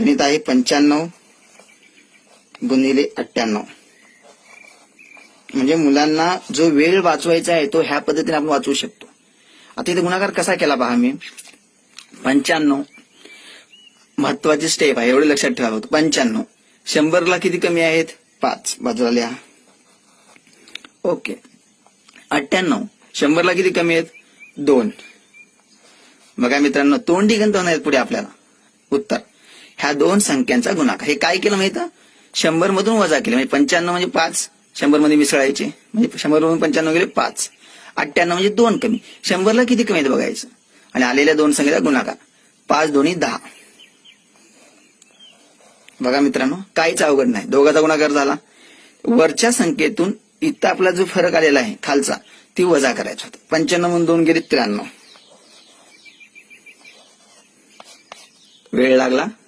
गणित आहे पंच्याण्णव गुणिले अठ्ठ्याण्णव. म्हणजे मुलांना जो वेळ वाचवायचा आहे तो ह्या पद्धतीने आपण वाचवू शकतो. आता इथे गुणाकार कसा केला पहा मी? पंच्याण्णव. महत्वाची स्टेप आहे एवढं लक्षात ठेवावं होतं पंच्याण्णव. शंभरला किती कमी आहेत? पाच. बाजूला लिहा. ओके अठ्ठ्याण्णव. शंभरला किती कमी आहेत? दोन. बघा मित्रांनो तोंडी गंत होणार आहेत पुढे आपल्याला. उत्तर. ह्या दोन संख्यांचा गुणाकार. हे काय केलं माहितं? शंभर मधून वजा केलं. म्हणजे पंच्याण्णव म्हणजे पाच. शंभरमध्ये मिसळायचे. म्हणजे शंभर मधून पंच्याण्णव गेले पाच. अठ्ठ्याण्णव म्हणजे दोन कमी. शंभरला किती कमी आहेत बघायचं? आणि आलेल्या दोन संख्येचा गुणाकार. पाच दोन्ही दहा. बघा मित्रांनो काहीच अवघड नाही. दोघाचा गुणाकार झाला. वरच्या संख्येतून इथं आपला जो फरक आलेला आहे खालचा ती वजा करायचा होता. पंच्याण्णव म्हणून दोन गेले त्र्याण्णव. वेळ लागला.